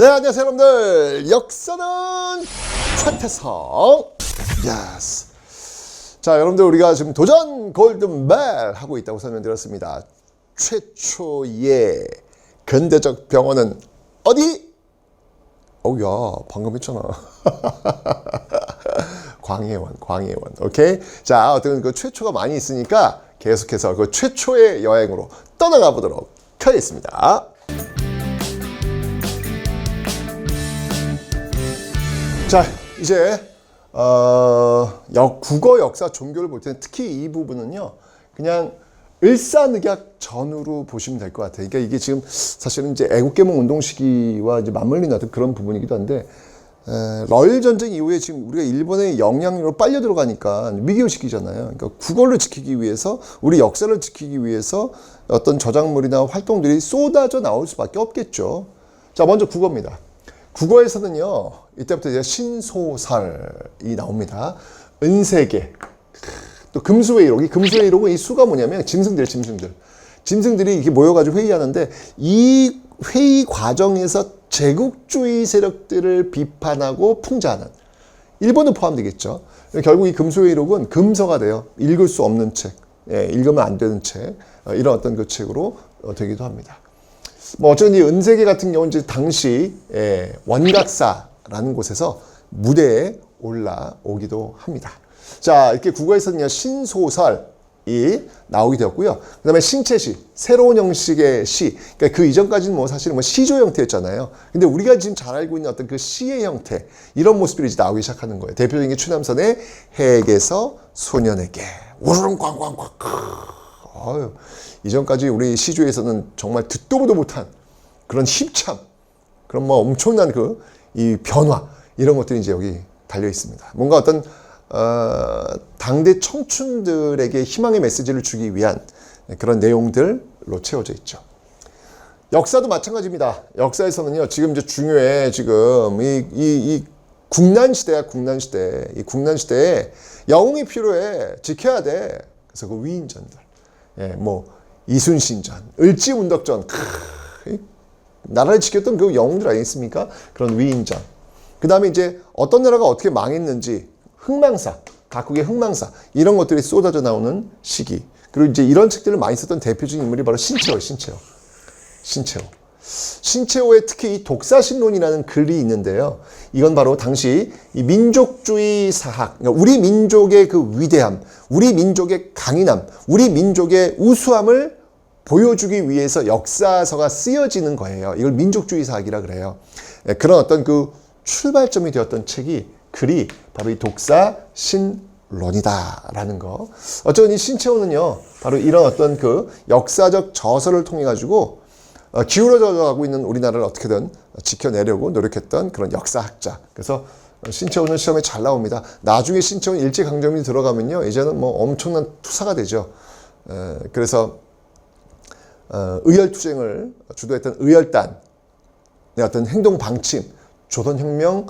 네, 안녕하세요, 여러분들. 역사는 최태성. 예스. 자, 여러분들, 우리가 지금 도전 골든벨 하고 있다고 설명드렸습니다. 최초의 근대적 병원은 어디? 어우, 야, 방금 했잖아. 광해원, 광해원. 오케이? 자, 어떤 그 최초가 많이 있으니까 계속해서 그 최초의 여행으로 떠나가 보도록 하겠습니다. 자, 이제 어, 역, 국어, 역사, 종교를 볼 때는 특히 이 부분은요, 그냥 일사늑약 전후로 보시면 될 것 같아요. 그러니까 이게 지금 사실은 이제 애국개몽 운동 시기와 이제 맞물리는 어떤 그런 부분이기도 한데, 에, 러일 전쟁 이후에 지금 우리가 일본의 영향력으로 빨려 들어가니까 위기의식이잖아요. 그러니까 국어를 지키기 위해서, 우리 역사를 지키기 위해서 어떤 저작물이나 활동들이 쏟아져 나올 수밖에 없겠죠. 자, 먼저 국어입니다. 국어에서는요, 이때부터 이제 신소설이 나옵니다. 은세계, 또 금수회의록. 이 금수회의록은 이 수가 뭐냐면 짐승들, 짐승들. 짐승들이 이렇게 모여가지고 회의하는데 이 회의 과정에서 제국주의 세력들을 비판하고 풍자하는 일본은 포함되겠죠. 결국 이 금수회의록은 금서가 돼요. 읽을 수 없는 책, 예, 읽으면 안 되는 책, 어, 이런 어떤 그 책으로 어, 되기도 합니다. 뭐 어쨌든 이 은세계 같은 경우는 이제 당시 예, 원각사라는 곳에서 무대에 올라오기도 합니다. 자 이렇게 국어에서는요 신소설 이 나오게 되었고요. 그다음에 신체시 새로운 형식의 시. 그러니까 그 이전까지는 뭐 사실은 뭐 시조 형태였잖아요. 근데 우리가 지금 잘 알고 있는 어떤 그 시의 형태 이런 모습들이 이제 나오기 시작하는 거예요. 대표적인 게 추남선의 해에게서 소년에게 우르릉 꽝꽝꽝. 아유, 이전까지 우리 시조에서는 정말 듣도 보도 못한 그런 힘참, 그런 뭐 엄청난 그 이 변화 이런 것들이 이제 여기 달려 있습니다. 뭔가 어떤 어, 당대 청춘들에게 희망의 메시지를 주기 위한 그런 내용들로 채워져 있죠. 역사도 마찬가지입니다. 역사에서는요, 지금 이제 중요해, 지금, 이, 이, 이 국난 시대야, 국난 시대. 이 국난 시대에 영웅이 필요해. 지켜야 돼. 그래서 그 위인전들. 예, 뭐, 이순신전, 을지문덕전, 크, 이 나라를 지켰던 그 영웅들 아니겠습니까? 그런 위인전. 그 다음에 이제 어떤 나라가 어떻게 망했는지, 흥망사, 각국의 흥망사, 이런 것들이 쏟아져 나오는 시기. 그리고 이제 이런 책들을 많이 썼던 대표적인 인물이 바로 신채호예요, 신채호. 신채호. 신채호의 특히 이 독사신론이라는 글이 있는데요. 이건 바로 당시 이 민족주의 사학, 그러니까 우리 민족의 그 위대함, 우리 민족의 강인함, 우리 민족의 우수함을 보여주기 위해서 역사서가 쓰여지는 거예요. 이걸 민족주의 사학이라 그래요. 예, 그런 어떤 그 출발점이 되었던 책이 글이 바로 이 독사 신론이다라는 거. 어쩌면 이 신채호는요, 바로 이런 어떤 그 역사적 저서를 통해 가지고 어, 기울어져 가고 있는 우리나라를 어떻게든 지켜내려고 노력했던 그런 역사학자. 그래서 신채호는 시험에 잘 나옵니다. 나중에 신채호는 일제강점기 들어가면요, 이제는 뭐 엄청난 투사가 되죠. 에, 그래서 어, 의열투쟁을 주도했던 의열단의 어떤 행동 방침, 조선혁명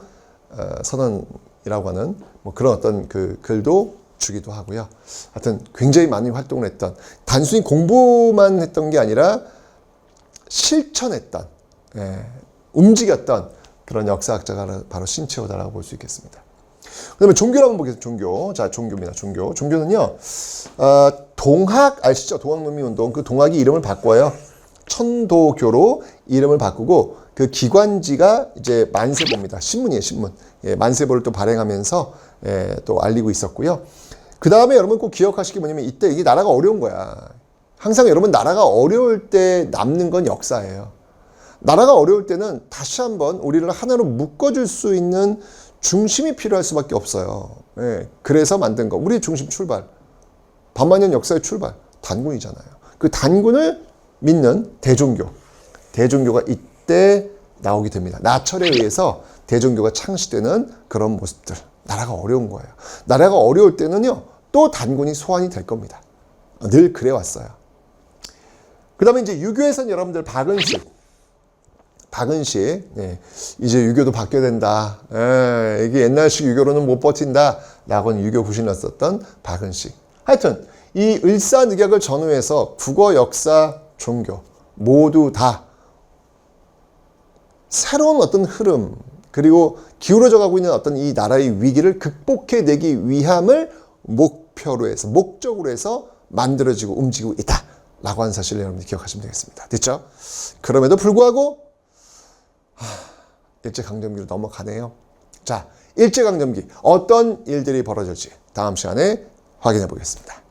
어, 선언이라고 하는 뭐 그런 어떤 그 글도 주기도 하고요. 하여튼 굉장히 많이 활동을 했던 단순히 공부만 했던 게 아니라 실천했던 예, 움직였던 그런 역사학자가 바로 신채호다라고 볼 수 있겠습니다. 그다음에 종교를 한번 보겠습니다. 종교. 자, 종교입니다. 종교. 종교는요. 어, 동학 아시죠? 동학농민 운동. 그 동학이 이름을 바꿔요. 천도교로 이름을 바꾸고 그 기관지가 이제 만세보입니다. 신문이에요, 신문. 예, 만세보를 또 발행하면서 예, 또 알리고 있었고요. 그 다음에 여러분 꼭 기억하시기 뭐냐면 이때 이게 나라가 어려운 거야. 항상 여러분 나라가 어려울 때 남는 건 역사예요. 나라가 어려울 때는 다시 한번 우리를 하나로 묶어줄 수 있는 중심이 필요할 수밖에 없어요. 예, 그래서 만든 거. 우리의 중심 출발. 반만년 역사의 출발. 단군이잖아요. 그 단군을 믿는 대종교. 대종교가 이때 나오게 됩니다. 나철에 의해서 대종교가 창시되는 그런 모습들. 나라가 어려운 거예요. 나라가 어려울 때는요, 또 단군이 소환이 될 겁니다. 늘 그래왔어요. 그 다음에 이제 유교에서는 여러분들 박은식. 박은식, 예, 이제 유교도 바뀌어야 된다. 예, 이게 옛날식 유교로는 못 버틴다. 라고는 유교 구신을 썼던 박은식. 하여튼, 이 을사늑약을 전후해서 국어, 역사, 종교 모두 다 새로운 어떤 흐름 그리고 기울어져 가고 있는 어떤 이 나라의 위기를 극복해내기 위함을 목표로 해서 목적으로 해서 만들어지고 움직이고 있다 라고 하는 사실을 여러분들 기억하시면 되겠습니다. 됐죠? 그럼에도 불구하고 하, 일제강점기로 넘어가네요. 자, 일제강점기 어떤 일들이 벌어질지 다음 시간에 확인해 보겠습니다.